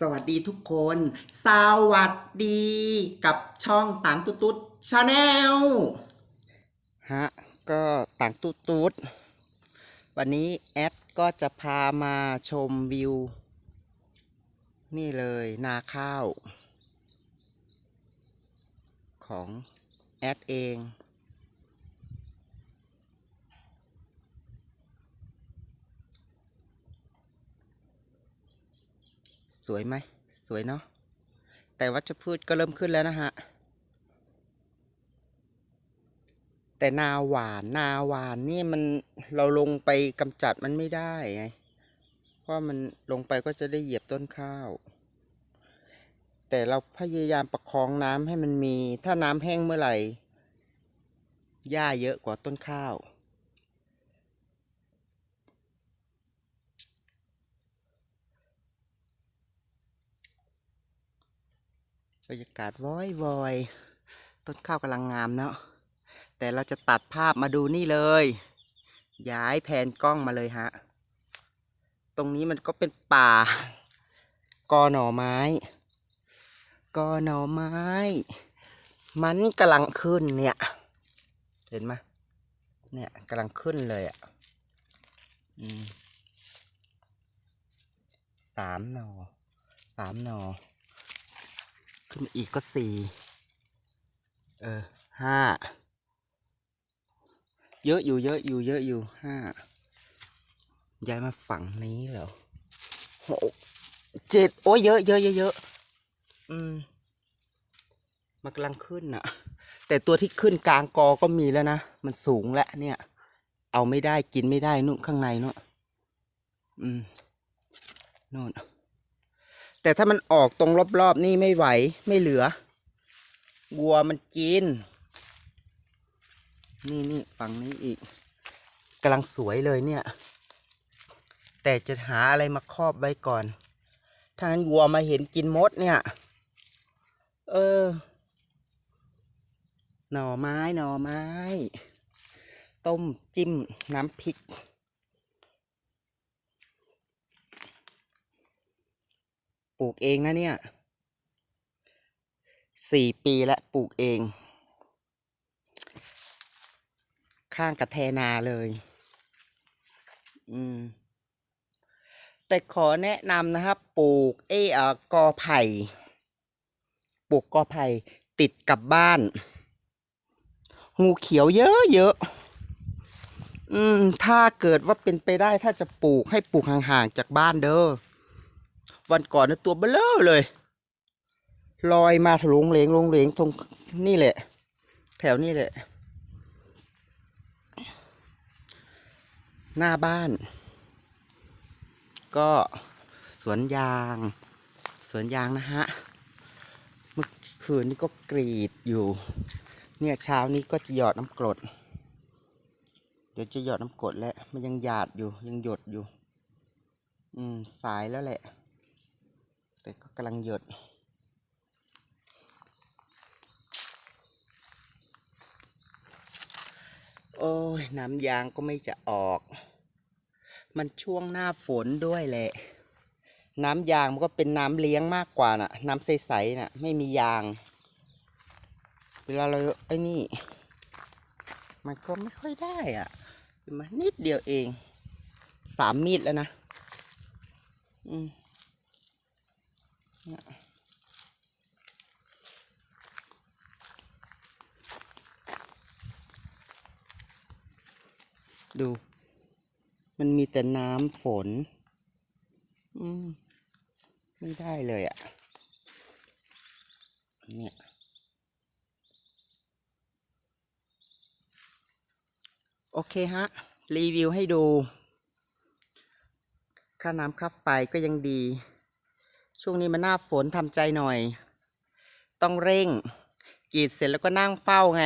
สวัสดีทุกคน สวัสดีกับช่องต่างตุ๊ดตุ๊ดชาแนลฮะ ก็ต่างตุ๊ดตุ๊ดวันนี้แอดก็จะพามาชมวิว นี่เลยนาข้าว ของแอดเอง สวยไหม สวยเนาะ แต่วัชพืชก็เริ่มขึ้นแล้วนะฮะ แต่นาหวานนาหวานนี่มันเราลงไปกำจัดมันไม่ได้ไง เพราะมันลงไปก็จะได้เหยียบต้นข้าว แต่เราพยายามประคองน้ำให้มันมี ถ้าน้ำแห้งเมื่อไหร่ หญ้าเยอะกว่าต้นข้าว บรรยากาศวอยวอยต้นข้าวกำลังงามเนาะแต่เราจะตัดภาพมาดูนี่เลย ย้ายแผนกล้องมาเลยฮะ ตรงนี้มันก็เป็นป่า กอหน่อไม้ กอหน่อไม้ มันกำลังขึ้นเนี่ย เห็นไหมเนี่ยกำลังขึ้นเลยอะ่ะสามหนอสามหนอ ขึ้นมาอีกก็สี่เออห้าเยอะอยู่เยอะอยู่เยอะอยู่ห้าย้ายมาฝั่งนี้เหรอหกเจ็ดโอ้ยเยอะเยอะเยอะเยอะอืมมันกำลังขึ้นนะแต่ตัวที่ขึ้นกลางกอก็มีแล้วนะ มันสูงแล้วเนี่ย เอาไม่ได้กินไม่ได้นู่นข้างในนู่นอืมนู่น แต่ถ้ามันออกตรงรอบๆนี่ไม่ไหวไม่เหลือวัวมันกิน นี่นี่ฝั่งนี้อีกกำลังสวยเลยเนี่ย แต่จะหาอะไรมาครอบไว้ก่อน ถ้างั้นวัวมาเห็นกินมดเนี่ย เออ หน่อไม้หน่อไม้ ต้มจิ้มน้ำพริก ปลูกเองนะเนี่ยสี่ปีแล้วปลูกเอง ข้างกระแทนาเลย อืม แต่ขอแนะนำนะครับ ปลูกเออเอ่อกอไผ่ ปลูกกอไผ่ติดกับบ้าน งูเขียวเยอะเยอะอืม ถ้าเกิดว่าเป็นไปได้ถ้าจะปลูกให้ปลูกห่างๆจากบ้านเด้อ วันก่อนนะตัวเบลอเลย ลอยมาถลุงเหลงลงเหลงตรงนี่แหละ แถวนี่แหละ หน้าบ้าน ก็สวนยาง สวนยางนะฮะ เมื่อคืนนี้ก็กรีดอยู่ เนี่ยเช้านี้ก็จะหยอดน้ำกรดเดี๋ยวจะหยอดน้ำกรดแล้ว มันยังหยาดอยู่ยังหยดอยู่ อืม สายแล้วแหละ แต่ก็กำลังหยดโอ้ยน้ำยางก็ไม่จะออก มันช่วงหน้าฝนด้วยแหละ น้ำยางมันก็เป็นน้ำเลี้ยงมากกว่าน่ะ น้ำใสๆน่ะ ไม่มียาง เวลาเราไอ้นี่ มันก็ไม่ค่อยได้อะมานิดเดียวเอง สามมีดแล้วนะ อืม ดู มันมีแต่น้ำฝน อืม ไม่ได้เลยอะ่ะ เนี่ย โอเคฮะ รีวิวให้ดู ค่าน้ำค่าไฟก็ยังดี ช่วงนี้มันหน้าฝนทำใจหน่อย ต้องเร่งกรีดเสร็จแล้วก็นั่งเฝ้าไง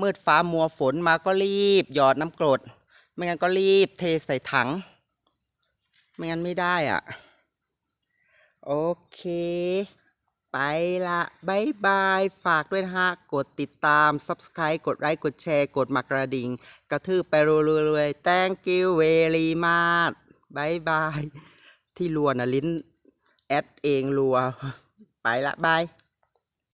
มืดฟ้ามัวฝนมาก็รีบ หยอดน้ำกรด ไม่งั้นก็รีบเทใส่ถัง ไม่งั้นไม่ได้อะ โอเค ไปละบายบาย ฝากด้วยนะฮะ กดติดตาม Subscribe กดไลค์กดแชร์ กดมากระดิ่ง กระทืบไปรวยๆ thank you very much บายบาย ที่รัวนะลิ้น แอดเองรัว ไปละบาย